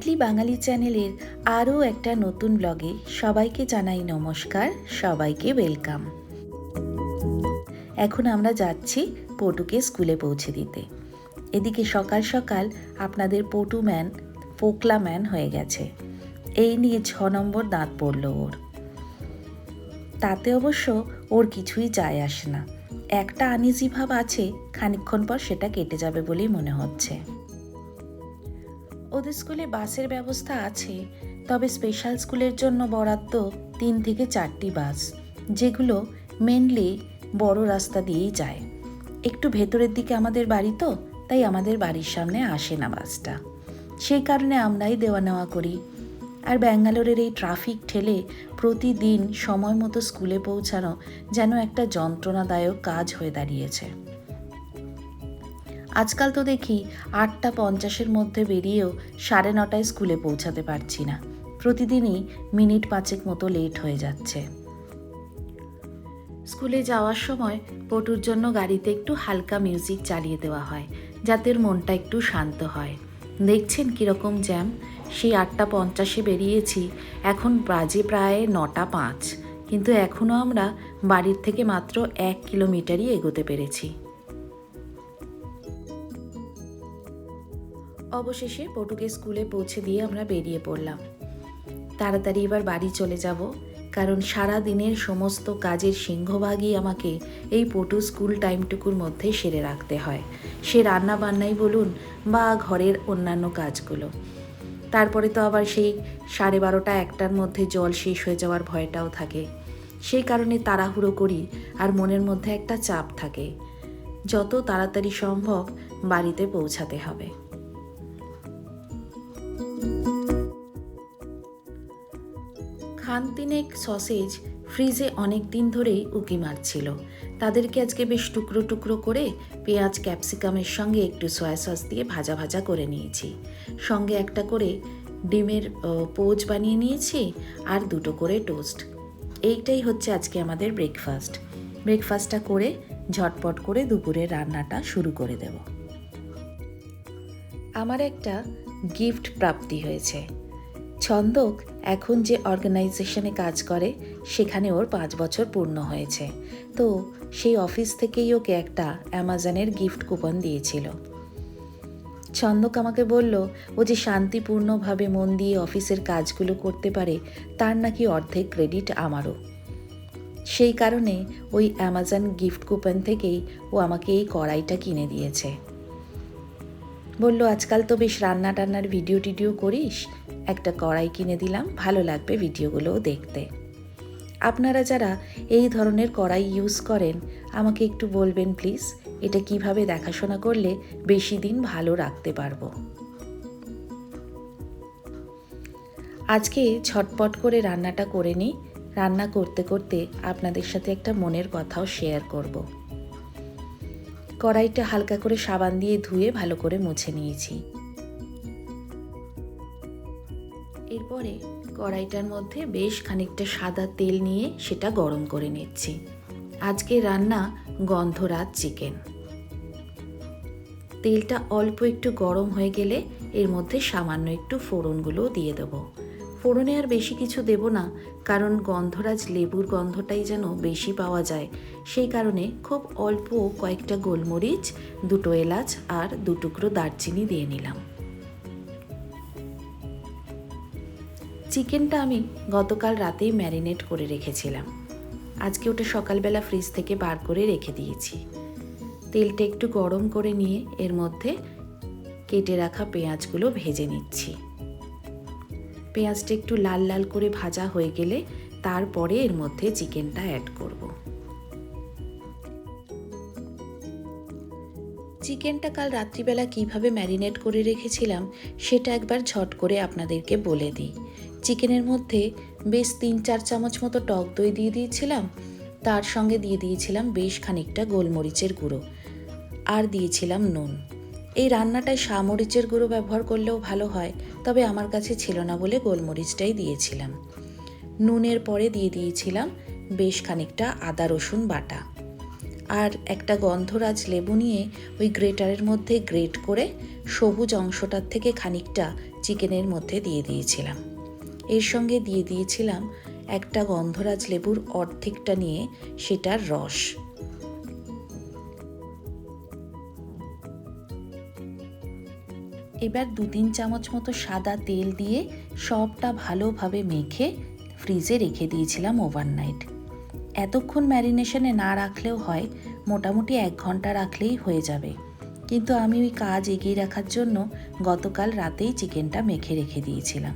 Madly বাঙালি চ্যানেলের আরও একটা নতুন ব্লগে সবাইকে জানাই নমস্কার, সবাইকে ওয়েলকাম এখন আমরা যাচ্ছি পটুকে স্কুলে পৌঁছে দিতে। এদিকে সকাল সকাল আপনাদের পটু ম্যান পোকলা ম্যান হয়ে গেছে। এই নিয়ে ছ নম্বর দাঁত পড়ল ওর। তাতে অবশ্য ওর কিছুই যায় আসে না। একটা আনিজি ভাব আছে, খানিকক্ষণ পর সেটা কেটে যাবে বলেই মনে হচ্ছে। ওদের স্কুলে বাসের ব্যবস্থা আছে, তবে স্পেশাল স্কুলের জন্য বরাদ্দ তিন থেকে চারটি বাস, যেগুলো মেনলি বড় রাস্তা দিয়েই যায়। একটু ভেতরের দিকে আমাদের বাড়ি তো, তাই আমাদের বাড়ির সামনে আসে না বাসটা। সেই কারণে আমরাই দেওয়া নেওয়া করি। আর ব্যাঙ্গালোরের এই ট্রাফিক ঠেলে প্রতিদিন সময় মতো স্কুলে পৌঁছানো যেন একটা যন্ত্রণাদায়ক কাজ হয়ে দাঁড়িয়েছে। আজকাল তো দেখি আটটা পঞ্চাশের মধ্যে বেরিয়েও সাড়ে নটায় স্কুলে পৌঁছাতে পারছি না। প্রতিদিনই মিনিট পাঁচেক মতো লেট হয়ে যাচ্ছে। স্কুলে যাওয়ার সময় পটুর জন্য গাড়িতে একটু হালকা মিউজিক চালিয়ে দেওয়া হয়, যাতে মনটা একটু শান্ত হয়। দেখছেন কীরকম জ্যাম? সেই আটটা পঞ্চাশে বেরিয়েছি, এখন বাজে প্রায় নটা পাঁচ। কিন্তু এখনও আমরা বাড়ির থেকে মাত্র এক কিলোমিটারই এগোতে পেরেছি। অবশেষে পটুকে স্কুলে পৌঁছে দিয়ে আমরা বেরিয়ে পড়লাম। তাড়াতাড়ি এবার বাড়ি চলে যাব, কারণ সারা দিনের সমস্ত কাজের সিংহভাগই আমাকে এই পটু স্কুল টাইমটুকুর মধ্যে সেরে রাখতে হয়। সে রান্না বান্নাই বলুন বা ঘরের অন্যান্য কাজগুলো। তারপরে তো আবার সেই সাড়ে বারোটা একটার মধ্যে জল শেষ হয়ে যাওয়ার ভয়টাও থাকে। সেই কারণে তাড়াহুড়ো করি আর মনের মধ্যে একটা চাপ থাকে। যত তাড়াতাড়ি সম্ভব বাড়িতে পৌঁছাতে হবে। খান তিনেক সসেজ ফ্রিজে অনেক দিন ধরেই উকি মারছিল। তাদেরকে আজকে বেশ টুকরো টুকরো করে পেঁয়াজ ক্যাপসিকামের সঙ্গে একটু সয়া সস দিয়ে ভাজা ভাজা করে নিয়েছি। সঙ্গে একটা করে ডিমের পোচ বানিয়ে নিয়েছি আর দুটো করে টোস্ট। এইটাই হচ্ছে আজকে আমাদের ব্রেকফাস্ট। ব্রেকফাস্টটা করে ঝটপট করে দুপুরে রান্নাটা শুরু করে দেব। আমার একটা গিফট প্রাপ্তি হয়েছে। ছন্দক এখন যে অর্গানাইজেশনে কাজ করে, সেখানে ওর পাঁচ বছর পূর্ণ হয়েছে। তো সেই অফিস থেকেই ওকে একটা অ্যামাজনের গিফট কুপন দিয়েছিল। ছন্দক আমাকে বলল, ও যে শান্তিপূর্ণভাবে মন দিয়ে অফিসের কাজগুলো করতে পারে, তার নাকি অর্ধেক ক্রেডিট আমারও। সেই কারণে ওই অ্যামাজন গিফট কুপন থেকেই ও আমাকে এই কড়াইটা কিনে দিয়েছে। বলল, আজকাল তো বেশ রান্না টান্নার ভিডিও টিডিও করিস। একটা কড়াই কিনে দিলাম, ভালো লাগবে ভিডিওগুলোও দেখতে। আপনারা যারা এই ধরনের কড়াই ইউজ করেন, আমাকে একটু বলবেন প্লিজ এটা কীভাবে দেখাশোনা করলে বেশি দিন ভালো রাখতে পারব? আজকে ঝটপট করে রান্নাটা করে নিই। রান্না করতে করতে আপনাদের সাথে একটা মনের কথাও শেয়ার করব। কড়াইটা হালকা করে সাবান দিয়ে ধুয়ে ভালো করে মুছে নিয়েছি। এরপরে কড়াইটার মধ্যে বেশ খানিকটা সাদা তেল নিয়ে সেটা গরম করে নিচ্ছি। আজকে রান্না গন্ধরাজ চিকেন। তেলটা অল্প একটু গরম হয়ে গেলে এর মধ্যে সামান্য একটু ফোড়নগুলো দিয়ে দেবো। ফোড়নে আর বেশি কিছু দেব না, কারণ গন্ধরাজ লেবুর গন্ধটাই যেন বেশি পাওয়া যায়। সেই কারণে খুব অল্প কয়েকটা গোলমরিচ, দুটো এলাচ আর দু টুকরো দারচিনি দিয়ে নিলাম। চিকেনটা আমি গতকাল রাতেই ম্যারিনেট করে রেখেছিলাম। আজকে ওটা সকালবেলা ফ্রিজ থেকে বার করে রেখে দিয়েছি। তেলটা একটু গরম করে নিয়ে এর মধ্যে কেটে রাখা পেঁয়াজগুলো ভেজে নিচ্ছি। পেঁয়াজটা একটু লাল লাল করে ভাজা হয়ে গেলে তারপরে এর মধ্যে চিকেনটা অ্যাড করব। চিকেনটা কাল রাত্রিবেলা কীভাবে ম্যারিনেট করে রেখেছিলাম সেটা একবার ঝট করে আপনাদেরকে বলে দিই। চিকেনের মধ্যে বেশ তিন চার চামচ মতো টক দই দিয়ে দিয়েছিলাম, তার সঙ্গে দিয়ে দিয়েছিলাম বেশ খানিকটা গোলমরিচের গুঁড়ো, আর দিয়েছিলাম নুন। এই রান্নাটায় সামরিচের গুঁড়ো ব্যবহার করলেও ভালো হয়, তবে আমার কাছে ছিল না বলে গোলমরিচটাই দিয়েছিলাম। নুনের পরে দিয়ে দিয়েছিলাম বেশ খানিকটা আদা রসুন বাটা। আর একটা গন্ধরাজ লেবু নিয়ে ওই গ্রেটারের মধ্যে গ্রেট করে সবুজ অংশটার থেকে খানিকটা চিকেনের মধ্যে দিয়ে দিয়েছিলাম। এর সঙ্গে দিয়ে দিয়েছিলাম একটা গন্ধরাজ লেবুর অর্ধেকটা নিয়ে সেটার রস। এবার দু তিন চামচ মতো সাদা তেল দিয়ে সবটা ভালোভাবে মেখে ফ্রিজে রেখে দিয়েছিলাম ওভারনাইট এতক্ষণ ম্যারিনেশনে না রাখলেও হয়, মোটামুটি এক ঘণ্টা রাখলেই হয়ে যাবে। কিন্তু আমি ওই কাজ এগিয়ে রাখার জন্য গতকাল রাতেই চিকেনটা মেখে রেখে দিয়েছিলাম।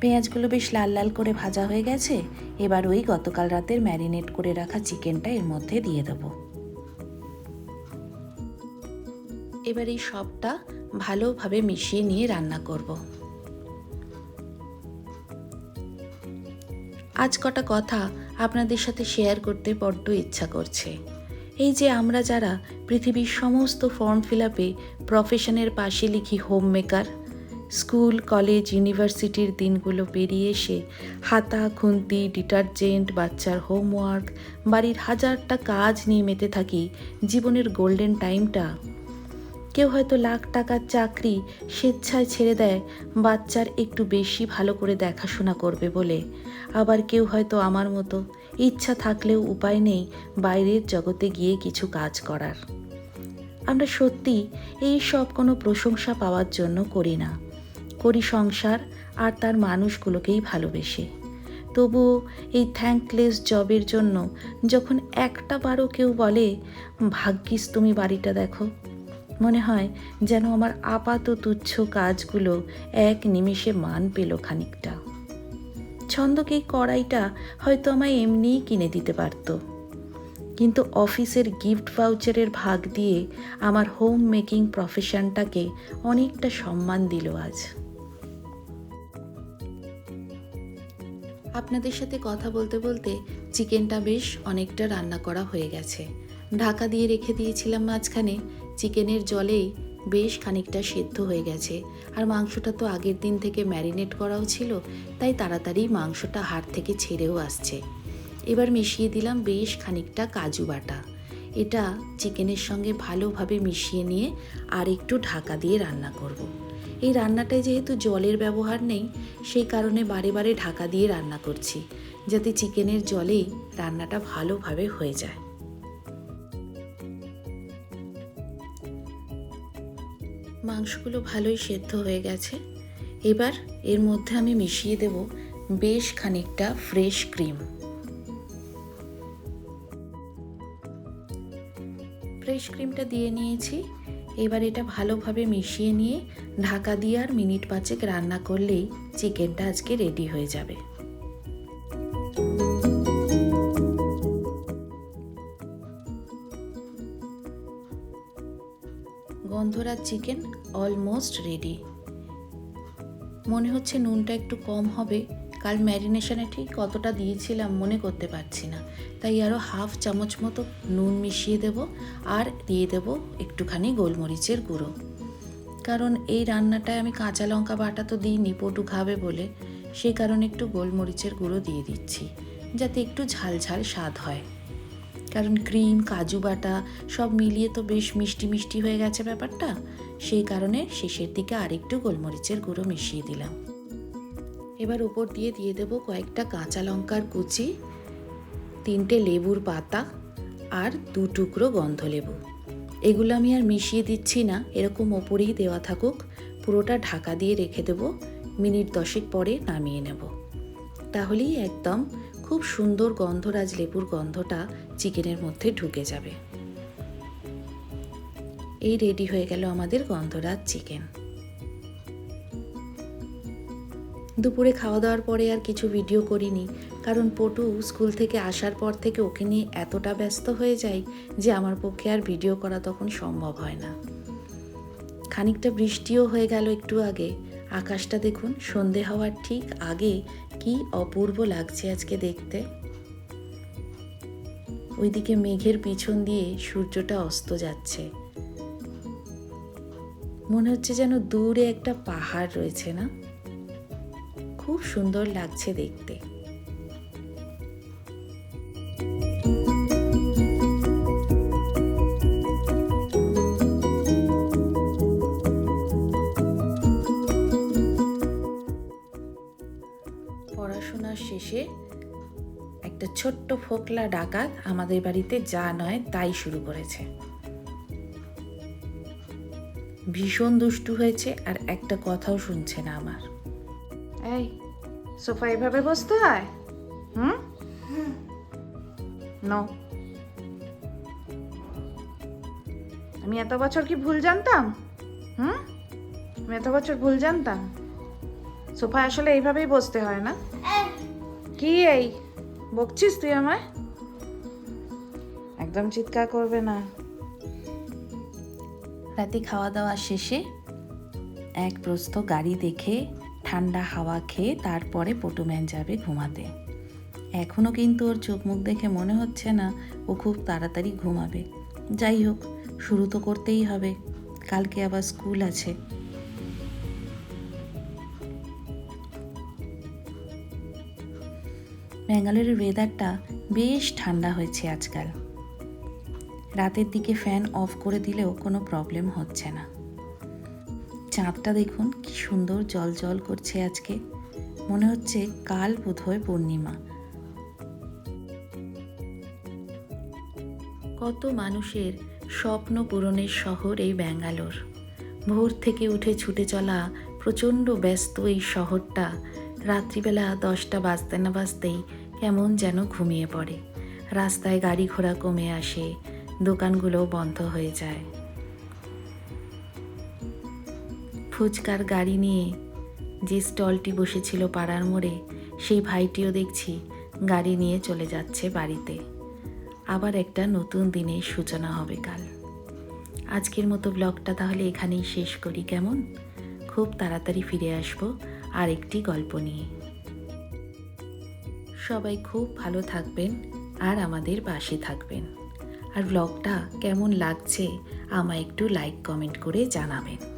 পেঁয়াজগুলো বেশ লাল লাল করে ভাজা হয়ে গেছে, এবার ওই গতকাল রাতের ম্যারিনেট করে রাখা চিকেনটা এর মধ্যে দিয়ে দেবো। এবার এই সবটা ভালোভাবে মিশিয়ে নিয়ে রান্না করব। আজ কটা কথা আপনাদের সাথে শেয়ার করতে বড্ড ইচ্ছা করছে। এই যে আমরা যারা পৃথিবীর সমস্ত ফর্ম ফিল আপে প্রফেশনের পাশে লিখি হোম মেকার স্কুল, কলেজ, ইউনিভার্সিটির দিনগুলো পেরিয়ে এসে হাতা, খুন্তি, ডিটারজেন্ট, বাচ্চার হোমওয়ার্ক, বাড়ির হাজারটা কাজ নিয়ে মেতে থাকি, জীবনের গোল্ডেন টাইমটা কেউ হয়তো লাখ টাকার চাকরি স্বেচ্ছায় ছেড়ে দেয়, বাচ্চার একটু বেশি ভালো করে দেখাশোনা করবে বলে। আবার কেউ হয়তো আমার মতো ইচ্ছা থাকলেও উপায় নেই বাইরের জগতে গিয়ে কিছু কাজ করার। আমরা সত্যি এই সব কোনো প্রশংসা পাওয়ার জন্য করি না। করি সংসার আর তার মানুষগুলোকেই ভালোবেসে। তবুও এই থ্যাঙ্কলেস জবের জন্য যখন একটা বারও কেউ বলে, ভাগ্যিস তুমি বাড়িটা দেখো। মনে হয় যেন আমার আপাত তুচ্ছ কাজগুলো এক নিমেষে মান পেল খানিকটা। ছন্দকে কড়াইটা হয়তো আমায় এমনিই কিনে দিতে পারত। কিন্তু অফিসের গিফট ভাউচারের ভাগ দিয়ে আমার হোম মেকিং প্রফেশনটাকে অনেকটা সম্মান দিল আজ। আপনাদের সাথে কথা বলতে বলতে চিকেনটা বেশ অনেকটা রান্না করা হয়ে গেছে। ঢাকা দিয়ে রেখে দিয়েছিলাম মাঝখানে চিকেনের জলেই বেশ খানিকটা সেদ্ধ হয়ে গেছে। আর মাংসটা তো আগের দিন থেকে ম্যারিনেট করাও ছিল, তাই তাড়াতাড়ি মাংসটা হাড় থেকে ছেড়েও আসছে। এবার মিশিয়ে দিলাম বেশ খানিকটা কাজু বাটা। এটা চিকেনের সঙ্গে ভালোভাবে মিশিয়ে নিয়ে আর একটু ঢাকা দিয়ে রান্না করব। এই রান্নাটায় যেহেতু জলের ব্যবহার নেই, সেই কারণে বারে বারে ঢাকা দিয়ে রান্না করছি, যাতে চিকেনের জলেই রান্নাটা ভালোভাবে হয়ে যায়। মাংসগুলো ভালোই সেদ্ধ হয়ে গেছে। এবার এর মধ্যে আমি মিশিয়ে দেব বেশ খানিকটা ফ্রেশ ক্রিম। ফ্রেশ ক্রিমটা দিয়ে নিয়েছি। এবার এটা ভালোভাবে মিশিয়ে নিয়ে ঢাকা দিয়ে আর মিনিট পাঁচেক রান্না করলেই চিকেনটা আজকে রেডি হয়ে যাবে। গন্ধরাজ চিকেন অলমোস্ট রেডি মনে হচ্ছে নুনটা একটু কম হবে। কাল ম্যারিনেশনে ঠিক কতটা দিয়েছিলাম মনে করতে পারছি না। তাই আরও হাফ চামচ মতো নুন মিশিয়ে দেব আর দিয়ে দেব একটুখানি গোলমরিচের গুঁড়ো। কারণ এই রান্নাটায় আমি কাঁচা লঙ্কা বাটা তো দিইনি, পটু খাবে বলে। সেই কারণে একটু গোলমরিচের গুঁড়ো দিয়ে দিচ্ছি, যাতে একটু ঝাল ঝাল স্বাদ হয়। কারণ ক্রিম, কাজু বাটা সব মিলিয়ে তো বেশ মিষ্টি মিষ্টি হয়ে গেছে ব্যাপারটা। সেই কারণে শেষের দিকে আরেকটু গোলমরিচের গুঁড়ো মিশিয়ে দিলাম। এবার উপর দিয়ে দিয়ে দেব কয়েকটা কাঁচা লঙ্কার কুচি, তিনটে লেবুর পাতা আর দু টুকরো গন্ধ লেবু এগুলো আমি আর মিশিয়ে দিচ্ছি না, এরকম ওপরেই দেওয়া থাকুক। পুরোটা ঢাকা দিয়ে রেখে দেব, মিনিট দশেক পরে নামিয়ে নেব। তাহলেই একদম খুব সুন্দর গন্ধরাজ লেবুর গন্ধটা চিকেনের মধ্যে ঢুকে যাবে। এই রেডি হয়ে গেল আমাদের গন্ধরাজ চিকেন। দুপুরে খাওয়া দাওয়ার পরে আর কিছু ভিডিও করিনি, কারণ পটু স্কুল থেকে আসার পর থেকে ওকে নিয়ে এতটা ব্যস্ত হয়ে যাই যে আমার পক্ষে আর ভিডিও করা তখন সম্ভব হয় না। খানিকটা বৃষ্টিও হয়ে গেল একটু আগে, আকাশটা দেখুন সন্ধে হওয়ার ঠিক আগে কি অপূর্ব লাগছে আজকে দেখতে। ওইদিকে মেঘের পিছন দিয়ে সূর্যটা অস্ত যাচ্ছে। মনে হচ্ছে যেন দূরে একটা পাহাড় রয়েছে না? খুব সুন্দর লাগছে দেখতে। ছোট্ট ফোকলা ডাকাত আমাদের বাড়িতে যা নয় তাই শুরু করেছে। ভীষণ দুষ্টু হয়েছে আর একটা কথাও শুনছে না আমার। এই সোফা এভাবে বসতে হয়? হুম? নো। আমি এত বছর কি ভুল জানতাম? হুম? আমি এত বছর ভুল জানতাম? সোফা আসলে এইভাবেই বসতে হয় না? কি এই? বকছিস তুই আমায়? একদম চিৎকার করবে না। রাতে খাওয়া দাওয়া শেষে এক প্রস্থ গাড়ি দেখে ঠান্ডা হাওয়া খেয়ে তারপরে পটুম্যান যাবে ঘুমাতে। এখনও কিন্তু ওর চোখ মুখ দেখে মনে হচ্ছে না ও খুব তাড়াতাড়ি ঘুমাবে। যাই হোক, শুরু তো করতেই হবে। কালকে আবার স্কুল আছে। ব্যাঙ্গালোরের ওয়েদারটা বেশ ঠান্ডা হয়েছে আজকাল। রাতের দিকে ফ্যান অফ করে দিলেও কোনো প্রবলেম হচ্ছে না। চাঁদটা দেখুন, কি সুন্দর জল জল করছে আজকে। মনে হচ্ছে কাল বোধহয় পূর্ণিমা। কত মানুষের স্বপ্ন পূরণের শহর এই ব্যাঙ্গালোর। ভোর থেকে উঠে ছুটে চলা প্রচণ্ড ব্যস্ত এই শহরটা রাত্রিবেলা দশটা বাজতে না বাজতেই কেমন যেন ঘুমিয়ে পড়ে। রাস্তায় গাড়ি ঘোড়া কমে আসে, দোকানগুলো বন্ধ হয়ে যায়। ফুচকার গাড়ি নিয়ে যে স্টলটি বসেছিল পাড়ার মোড়ে, সেই ভাইটিও দেখছি গাড়ি নিয়ে চলে যাচ্ছে বাড়িতে। আবার একটা নতুন দিনের সূচনা হবে কাল। আজকের মতো ব্লগটা তাহলে এখানেই শেষ করি, কেমন? খুব তাড়াতাড়ি ফিরে আসব। আর একটি গল্প নিয়ে। সবাই খুব ভালো থাকবেন আর আমাদের পাশে থাকবেন। আর ব্লগটা কেমন লাগছে, আমায় একটু লাইক কমেন্ট করে জানাবেন।